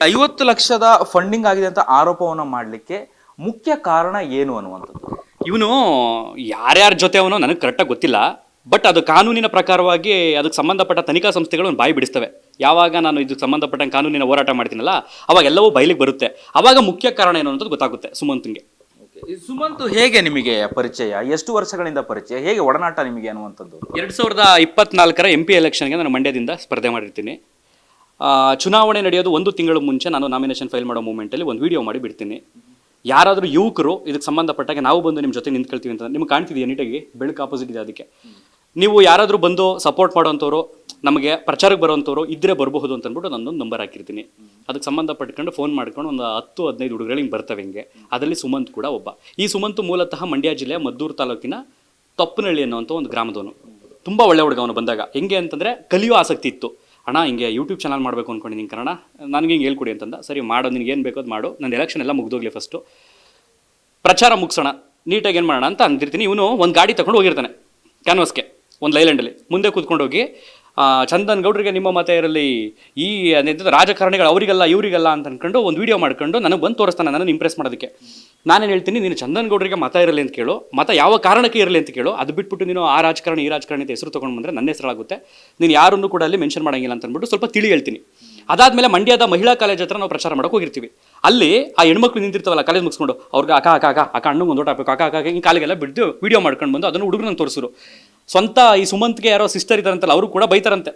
ಐವತ್ತು ಲಕ್ಷದ ಫಂಡಿಂಗ್ ಆಗಿದೆ ಅಂತ ಆರೋಪವನ್ನ ಮಾಡಲಿಕ್ಕೆ ಮುಖ್ಯ ಕಾರಣ ಏನು ಅನ್ನುವಂಥದ್ದು? ಇವನು ಯಾರ್ಯಾರ ಜೊತೆ ಅವನು ನನಗೆ ಕರೆಕ್ಟಾಗಿ ಗೊತ್ತಿಲ್ಲ ಬಟ್ ಅದು ಕಾನೂನಿನ ಪ್ರಕಾರವಾಗಿ ಅದಕ್ಕೆ ಸಂಬಂಧಪಟ್ಟ ತನಿಖಾ ಸಂಸ್ಥೆಗಳು ಒಂದು ಬಾಯಿ ಬಿಡಿಸ್ತವೆ. ಯಾವಾಗ ನಾನು ಇದಕ್ಕೆ ಸಂಬಂಧಪಟ್ಟ ಕಾನೂನಿನ ಹೋರಾಟ ಮಾಡ್ತೀನಲ್ಲ ಅವಾಗ ಎಲ್ಲವೂ ಬಯಲಿಗೆ ಬರುತ್ತೆ. ಅವಾಗ ಮುಖ್ಯ ಕಾರಣ ಏನು ಅನ್ನೋದು ಗೊತ್ತಾಗುತ್ತೆ ಸುಮಂತ್ಗೆ. ಸುಮಂತ್ ಹೇಗೆ ನಿಮಗೆ ಪರಿಚಯ? ಎಷ್ಟು ವರ್ಷಗಳಿಂದ ಪರಿಚಯ? ಹೇಗೆ ಒಡನಾಟ ನಿಮಗೆ ಅನ್ನುವಂಥದ್ದು? ಎರಡು ಸಾವಿರದ ಇಪ್ಪತ್ನಾಲ್ಕರ ಎಂ ಪಿ ಎಲೆಕ್ಷನ್ಗೆ ನಾನು ಮಂಡ್ಯದಿಂದ ಸ್ಪರ್ಧೆ ಮಾಡಿರ್ತೀನಿ. ಚುನಾವಣೆ ನಡೆಯೋದು ಒಂದು ತಿಂಗಳ ಮುಂಚೆ ನಾನು ನಾಮಿನೇಷನ್ ಫೈಲ್ ಮಾಡೋ ಮೂಮೆಂಟಲ್ಲಿ ಒಂದು ವಿಡಿಯೋ ಮಾಡಿ ಬಿಡ್ತೀನಿ. ಯಾರಾದರೂ ಯುವಕರು ಇದಕ್ಕೆ ಸಂಬಂಧಪಟ್ಟಾಗ ನಾವು ಬಂದು ನಿಮ್ಮ ಜೊತೆ ನಿಂತ್ಕೊಳ್ತೀವಿ ಅಂತ ನಿಮ್ಗೆ ಕಾಣ್ತಿದೆಯಾ ನೀಟಾಗಿ? ಬೆಳಕು ಆಪೋಸಿಟ್ ಇದೆ ಅದಕ್ಕೆ. ನೀವು ಯಾರಾದರೂ ಬಂದು ಸಪೋರ್ಟ್ ಮಾಡೋವಂಥವ್ರು, ನಮಗೆ ಪ್ರಚಾರಕ್ಕೆ ಬರೋವಂಥವ್ರು ಇದ್ದರೆ ಬರಬಹುದು ಅಂತ ಅಂದ್ಬಿಟ್ಟು ನಾನೊಂದು ನಂಬರ್ ಹಾಕಿರ್ತೀನಿ. ಅದಕ್ಕೆ ಸಂಬಂಧಪಟ್ಕೊಂಡು ಫೋನ್ ಮಾಡ್ಕೊಂಡು ಒಂದು ಹತ್ತು, ಹದಿನೈದು ಹುಡುಗರು ಹಿಂಗೆ ಬರ್ತವೆ ಹಿಂಗೆ. ಅದರಲ್ಲಿ ಸುಮಂತ್ ಕೂಡ ಒಬ್ಬ. ಈ ಸುಮಂತ್ ಮೂಲತಃ ಮಂಡ್ಯ ಜಿಲ್ಲೆಯ ಮದ್ದೂರು ತಾಲೂಕಿನ ತಪ್ಪನಹಳ್ಳಿ ಅನ್ನೋವಂಥ ಒಂದು ಗ್ರಾಮದವನು. ತುಂಬ ಒಳ್ಳೆ ಹುಡುಗ ಅವನು ಬಂದಾಗ. ಹೆಂಗೆ ಅಂತಂದರೆ ಕಲಿಯೋ ಆಸಕ್ತಿ ಇತ್ತು. ಅಣ್ಣ, ಹಿಂಗೆ ಯೂಟ್ಯೂಬ್ ಚಾನಲ್ ಮಾಡಬೇಕು ಅಂದ್ಕೊಂಡಿದ್ದೀನಿ ಕನ್ನಡ. ನನಗೆ ಹಿಂಗೆ ಹೇಳ್ಕೊಡಿ ಅಂತಂದ. ಸರಿ, ಮಾಡು, ನಿನಗೆ ಏನು ಬೇಕೋ ಅದು ಮಾಡು. ನನ್ನ ಎಲೆಕ್ಷನ್ ಎಲ್ಲ ಮುಗ್ದೋಗ್ಲಿ ಫಸ್ಟು ಪ್ರಚಾರ ಮುಗಿಸೋಣ. ನೀಟಾಗಿ ಏನು ಮಾಡೋಣ ಅಂತ ಅಂದಿರ್ತೀನಿ. ಇವನು ಒಂದು ಗಾಡಿ ತಗೊಂಡು ಹೋಗಿರ್ತಾನೆ ಕ್ಯಾನ್ವಸ್ಗೆ ಒಂದು ಲೈಲ್ಯಾಂಡಲ್ಲಿ ಮುಂದೆ ಕೂತ್ಕೊಂಡು ಹೋಗಿ ಚಂದನ್ ಗೌಡ್ರಿಗೆ ನಿಮ್ಮ ಮತ ಇರಲಿ, ಈ ರಾಜಕಾರಣಿಗಳು ಅವರಿಗೆಲ್ಲ, ಇವರಿಗೆಲ್ಲ ಅಂತ ಅನ್ಕೊಂಡು ಒಂದು ವಿಡಿಯೋ ಮಾಡ್ಕೊಂಡು ನನಗೆ ಬಂದು ತೋರಿಸ್ತಾನೆ, ನನ್ನನ್ನು ಇಂಪ್ರೆಸ್ ಮಾಡೋದಕ್ಕೆ. ನಾನೇನು ಹೇಳ್ತೀನಿ, ನೀನು ಚಂದನ್ ಗೌಡ್ರಿಗೆ ಮತ ಇರಲಿ ಅಂತ ಕೇಳು, ಮತ ಯಾವ ಕಾರಣಕ್ಕೆ ಇರಲಿ ಅಂತ ಕೇಳು, ಅದು ಬಿಟ್ಬಿಟ್ಟು ನೀನು ಆ ರಾಜಕಾರಣ, ಈ ರಾಜಕಾರಣಿ ಅಂತ ಹೆಸರು ತೊಗೊಂಡು ಬಂದರೆ ನನ್ನ ಹೆಸರಾಗುತ್ತೆ. ನೀನು ಯಾರನ್ನು ಕೂಡ ಅಲ್ಲಿ ಮೆನ್ಷನ್ ಮಾಡೋಂಗಿಲ್ಲ ಅಂತ ಅಂದ್ಬಿಟ್ಟು ಸ್ವಲ್ಪ ತಿಳಿ ಹೇಳ್ತೀನಿ. ಅದಾದಮೇಲೆ ಮಂಡ್ಯದ ಮಹಿಳಾ ಕಾಲೇಜ್ ಹತ್ರ ನಾವು ಪ್ರಚಾರ ಮಾಡೋಕೆ ಹೋಗಿರ್ತೀವಿ. ಅಲ್ಲಿ ಆ ಹೆಣ್ಮಕ್ಳು ನಿಂತಿರ್ತಾವಲ್ಲ, ಕಾಲೇಜ್ ಮುಗಿಸ್ಕೊಂಡು, ಅವ್ರಿಗೆ ಅಕ್ಕ ಅಕ್ಕ ಅಕ್ಕ ಅಕ್ಕ ಅಣ್ಣ ಒಂದು ಹಾಕ್ಬೇಕು, ಅಕ್ಕ ಅಕ್ಕ ಹಿಂಗೆ ಕಾಲಿಗೆಲ್ಲ ಬಿಡ್ದು ವಿಡಿಯೋ ಮಾಡ್ಕೊಂಡು ಬಂದು ಅದನ್ನು ಹುಡುಗರನ್ನ ತೋರಿಸ್ರು ಸ್ವಂತ ಈ ಸುಮಂತ್ಗೆ ಯಾರೋ ಸಿಸ್ಟರ್ ಇದ್ದಾರಂತಲ್ಲ, ಅವರು ಕೂಡ ಬೈತಾರಂತೆ.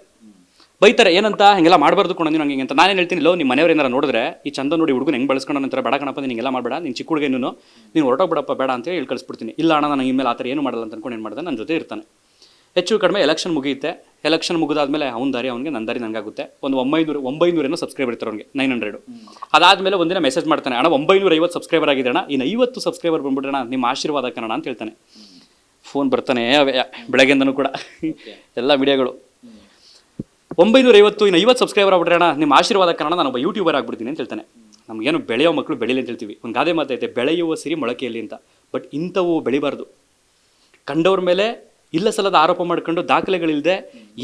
ಬೈತಾರೆ ಏನಂತ ಹಿಂಗೆಲ್ಲ ಮಾಡಬಾರ್ದು ಕೊಡ ನೀನು ಹಂಗೆ ಅಂತ. ನಾನೇನು ಹೇಳ್ತೀನಿ ಲೋ ನಿಮ್ಮ ಮನೆಯವ್ರು ಏನಾರ ನೋಡಿದ್ರೆ ಈ ಚಂದ ನೋಡಿ ಹುಡುಗನ ಹೆಂಗೆ ಬಳಸ್ಕೊಂಡು ನಂತರ ಬೇಡ ಕಣಪ್ಪ ನೀನು ಹಿಂಗೆಲ್ಲ ಮಾಡಬೇಡ ನೀನು ಚಿಕ್ಕ ಹುಡುಗ ನೀನು ನೀನು ಹೊರಟೋಗ್ಬಿಡಪ್ಪ ಬೇಡ ಅಂತ ಹೇಳಿ ಕಳಿಸ್ಬಿಡ್ತೀನಿ. ಇಲ್ಲ ಅಣ್ಣ ನಾನು ಇಮೇಲೆ ಆ ಥರ ಏನು ಮಾಡಲ್ಲ ಅಂತ ಅನ್ಕೊಂಡು ಏನು ಮಾಡಿದೆ ನನ್ನ ಜೊತೆ ಇರ್ತಾನೆ. ಹೆಚ್ಚು ಕಡಿಮೆ ಎಲೆಕ್ಷನ್ ಮುಗಿಯುತ್ತೆ. ಎಲೆಕ್ಷನ್ ಮುಗಿದಾದ್ಮೇಲೆ ಅವ್ನ ದಾರಿ ಅವ್ನಿಗೆ ನನ್ನ ದಾರಿ ನನಗಾಗುತ್ತೆ ಒಂದು ಒಂಬೈನೂರು ಒಂಬೈನೂರೇನೋ ಸಬ್ಸ್ಕ್ರೈಬರ್ ಇರ್ತಾರೆ ಅವ್ನಿಗೆ ನೈನ್ ಹಂಡ್ರೆಡು ಅದಾದಮೇಲೆ ಒಂದಿನ ಮೆಸೇಜ್ ಮಾಡ್ತಾನೆ ಅಣ್ಣ ಒಂಬೈನೂರ ಐವತ್ತು ಸಬ್ಸ್ಕ್ರೈಬರ್ ಆಗಿದೆ ಅಣ್ಣ ಇನ್ನು ಐವತ್ತು ಸಬ್ಸ್ಕ್ರೈಬರ್ ಬಂದ್ಬಿಟ್ರಣ ನಿಮ್ಮ ಆಶೀರ್ವಾದ ಕನ್ನಡ ಅಂತ ಹೇಳ್ತಾನೆ. ಫೋನ್ ಬರ್ತಾನೆ ಬೆಳಗ್ಗೆಯಿಂದನೂ ಕೂಡ. ಎಲ್ಲ ವಿಡಿಯೋಗಳು. ಒಂಬೈನೂರ ಐವತ್ತು ಇನ್ನು ಐವತ್ತು ಸಬ್ಸ್ಕ್ರೈಬರ್ ಆಗ್ಬಿಟ್ರೆ ಅಣ್ಣ, ನಿಮ್ಮ ಆಶೀರ್ವಾದ ಕಾರಣ ನಾನು ಒಬ್ಬ ಯೂಟ್ಯೂಬರ್ ಆಗ್ಬಿಡ್ತೀನಿ ಅಂತ ಹೇಳ್ತಾನೆ. ನಮಗೇನು ಬೆಳೆಯೋ ಮಕ್ಕಳು ಬೆಳೀಲಿ ಅಂತ ಹೇಳ್ತೀವಿ. ಒಂದು ಗಾದೆ ಮಾತೈತೆ, ಬೆಳೆಯುವ ಸಿರಿ ಮೊಳಕೆಯಲ್ಲಿ ಅಂತ. ಬಟ್ ಇಂಥವು ಬೆಳಿಬಾರ್ದು. ಕಂಡವ್ರ ಮೇಲೆ ಇಲ್ಲ ಸಲದ ಆರೋಪ ಮಾಡ್ಕೊಂಡು ದಾಖಲೆಗಳಿಲ್ಲದೆ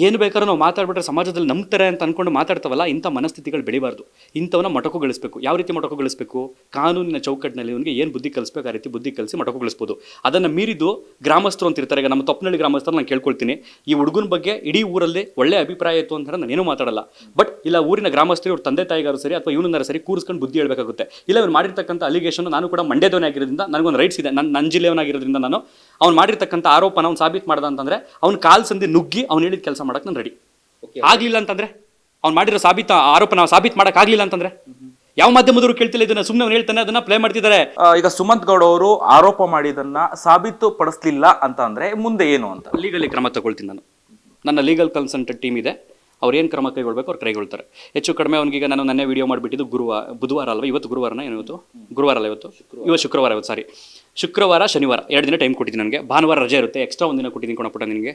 ಏನು ಬೇಕಾದ್ರೂ ನಾವು ಮಾತಾಡ್ಬಿಟ್ರೆ ಸಮಾಜದಲ್ಲಿ ನಂಬ್ತಾರೆ ಅಂತ ಅನ್ಕೊಂಡು ಮಾತಾಡ್ತಾವಲ್ಲ, ಇಂಥ ಮನಸ್ಥಿತಿಗಳು ಬೆಳಿಬಾರ್ದು. ಇಂಥವನ್ನ ಗಳಿಸ್ಬೇಕು. ಯಾವ ರೀತಿ ಮೊಟಕುಗೊಳಿಸಬೇಕು ಕಾನೂನಿನ ಚೌಕಟ್ಟಿನಲ್ಲಿ ಇವನಿಗೆ ಏನು ಬುದ್ಧಿ ಕಲಿಸ್ಬೇಕು, ಆ ರೀತಿ ಬುದ್ಧಿ ಕಲಿಸಿ ಮೊಟಕುಗೊಳಿಸ್ಬೋದು ಅದನ್ನು ಮೀರಿದು ಗ್ರಾಮಸ್ಥರು ಅಂತ ಇರ್ತಾರೆ. ಈಗ ನಮ್ಮ ತಪ್ಪನಳ್ಳಿ ಗ್ರಾಮಸ್ಥರು ನಾನು ಕೇಳ್ಕೊಳ್ತೀನಿ. ಈ ಹುಡುಗನ ಬಗ್ಗೆ ಇಡೀ ಊರಲ್ಲಿ ಒಳ್ಳೆ ಅಭಿಪ್ರಾಯ ಇತ್ತು ಅಂತ ನಾನು ಏನೂ ಮಾತಾಡಲ್ಲ. ಬಟ್ ಇಲ್ಲ, ಊರಿನ ಗ್ರಾಮಸ್ಥರು ಇವ್ರ ತಂದೆ ತಾಯಿಗಾರು ಸರಿ ಅಥವಾ ಇವನನ್ನಾರು ಸರಿ ಕೂರಿಸ್ಕೊಂಡು ಬುದ್ಧಿ ಹೇಳಬೇಕಾಗುತ್ತೆ. ಇಲ್ಲ ಇವ್ನು ಮಾಡಿರ್ತಕ್ಕಂಥ ಅಲಿಗೇಷನ್ ನಾನು ಕೂಡ ಮಂಡ್ಯದವನಾಗಿರೋದ್ರಿಂದ ನನಗೊಂದು ರೈಟ್ಸ್ ಇದೆ. ನನ್ನ ನನ್ನ ಜಿಲ್ಲೆಯವನಾಗಿರೋದ್ರಿಂದ ನಾನು ಅವ್ನು ಮಾಡಿರ್ತಕ್ಕಂಥ ಆರೋಪನ ಅವ್ನು ಸಾಬೀತು ಮಾಡ್ದ ಅಂತಂದ್ರೆ ಅವ್ನ ಕಾಲ್ ಸಂದಿ ನುಗ್ಗಿ ಅವ್ನು ಹೇಳಿದ ಕೆಲಸ ಮಾಡಕ್ ನಾನು ರೆಡಿ ಆಗ್ಲಿಲ್ಲ ಅಂತಂದ್ರೆ ಅವ್ನು ಮಾಡಿರೋ ಸಾಬೀತ ಆರೋಪ ನಾವು ಸಾಬೀತು ಮಾಡಕ್ ಆಗ್ಲಿಲ್ಲ ಅಂತಂದ್ರೆ? ಯಾವ ಮಾಧ್ಯಮದವರು ಕೇಳ್ತಿಲ್ಲ ಇದನ್ನ? ಸುಮ್ಮನೆ ಅವ್ನು ಹೇಳ್ತಾನೆ ಅದನ್ನ ಪ್ಲೇ ಮಾಡ್ತಿದ್ದಾರೆ ಈಗ ಸುಮಂತ್ ಗೌಡ ಅವರು ಆರೋಪ ಮಾಡಿದನ್ನ ಸಾಬೀತು ಪಡಿಸ್ಲಿಲ್ಲ ಅಂತ ಅಂದ್ರೆ ಮುಂದೆ ಏನು ಅಂತ? ಲೀಗಲಿ ಕ್ರಮ ತಗೊಳ್ತೀನಿ ನಾನು. ನನ್ನ ಲೀಗಲ್ ಕನ್ಸಲ್ಟೆಂಟ್ ಟೀಮ್ ಇದೆ. ಅವ್ರು ಏನು ಕ್ರಮ ಕೈಗೊಳ್ಬೇಕು ಅವ್ರು ಕೈಗೊಳ್ತಾರೆ. ಹೆಚ್ಚು ಕಡಿಮೆ ಅವ್ನಿಗೆ ನಾನು ನನ್ನೇ ವಿಡಿಯೋ ಮಾಡಿಬಿಟ್ಟಿದ್ದು ಗುರುವಾರ ಬುಧವಾರ ಅಲ್ವಾ? ಇವತ್ತು ಗುರುವಾರನ ಇವತ್ತು? ಗುರುವಾರ ಅಲ್ಲ ಇವತ್ತು? ಇವತ್ತು ಶುಕ್ರವಾರ ಇವತ್ತು ಸಾರಿ ಶುಕ್ರವಾರ, ಶನಿವಾರ, ಎರಡು ದಿನ ಟೈಮ್ ಕೊಟ್ಟಿದ್ದೀನಿ ನನಗೆ. ಭಾನುವಾರ ರಜೆ ಇರುತ್ತೆ ಎಕ್ಸ್ಟ್ರಾ ಒಂದು ದಿನ ಕೊಟ್ಟಿದ್ದೀನಿ ಕೊಣಪುಟ್ಟ ನಿನಗೆ.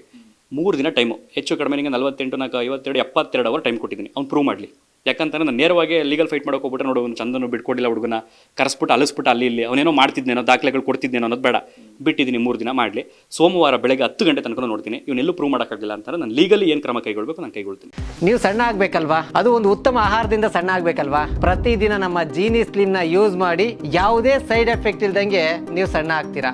ಮೂರು ದಿನ ಟೈಮು ಹೆಚ್ಚು ಕಡಿಮೆ ನಿಮಗೆ ನಲವತ್ತೆಂಟು ನಾಲ್ಕು ಐವತ್ತೆರಡು ಎಪ್ಪತ್ತೆರಡು ಅವರ್ ಟೈಮ್ ಕೊಟ್ಟಿದ್ದೀನಿ. ಅವ್ನು ಪ್ರೂವ್ ಮಾಡಲಿ. ಯಾಕಂತಂದ್ರೆ ನಾನು ನೇರವಾಗಿ ಲೀಗಲ್ ಫೈಟ್ ಮಾಡೋಕೆ ಹೋಗ್ಬಿಟ್ರೆ ನೋಡು ಒಂದು ಚಂದನು ಬಿಟ್ಕೊಡಿಲ್ಲ ಹುಡುಗನ, ಕರೆಸ್ಬಿಟ್ಟು ಅಲಿಸ್ಬಿಟ್ಟು ಅಲ್ಲಿ ಇಲ್ಲಿ, ಅವನೇನೋ ಮಾಡ್ತಿದ್ದೇನೋ ದಾಖಲೆಗಳು ಕೊಡ್ತಿದ್ದೇನೋ ಅನ್ನೋದು ಬೇಡ. ಬಿಟ್ಟಿದ್ದೀನಿ ಮೂರು ದಿನ ಮಾಡಲಿ. ಸೋಮವಾರ ಬೆಳಗ್ಗೆ ಹತ್ತು ಗಂಟೆ ತನಕ ನೋಡ್ತೀನಿ. ಇವನ್ನೆಲ್ಲೂ ಪ್ರೂವ್ ಮಾಡೋಕ್ಕಾಗಲಿಲ್ಲ ಅಂತಾರೆ ನಾನು ಲೀಗಲಿ ಏನು ಕ್ರಮ ಕೈಗೊಳ್ಬೇಕು ನಾನು ಕೈಗೊಳ್ತೀನಿ. ನೀವು ಸಣ್ಣ ಆಗಬೇಕಲ್ವಾ? ಅದು ಒಂದು ಉತ್ತಮ ಆಹಾರದಿಂದ ಸಣ್ಣ ಆಗಬೇಕಲ್ವಾ? ಪ್ರತಿದಿನ ನಮ್ಮ ಜೀನಿ ಸ್ಲಿಮ್ನ ಯೂಸ್ ಮಾಡಿ ಯಾವುದೇ ಸೈಡ್ ಎಫೆಕ್ಟ್ ಇಲ್ದಂಗೆ ನೀವು ಸಣ್ಣ ಆಗ್ತೀರಾ?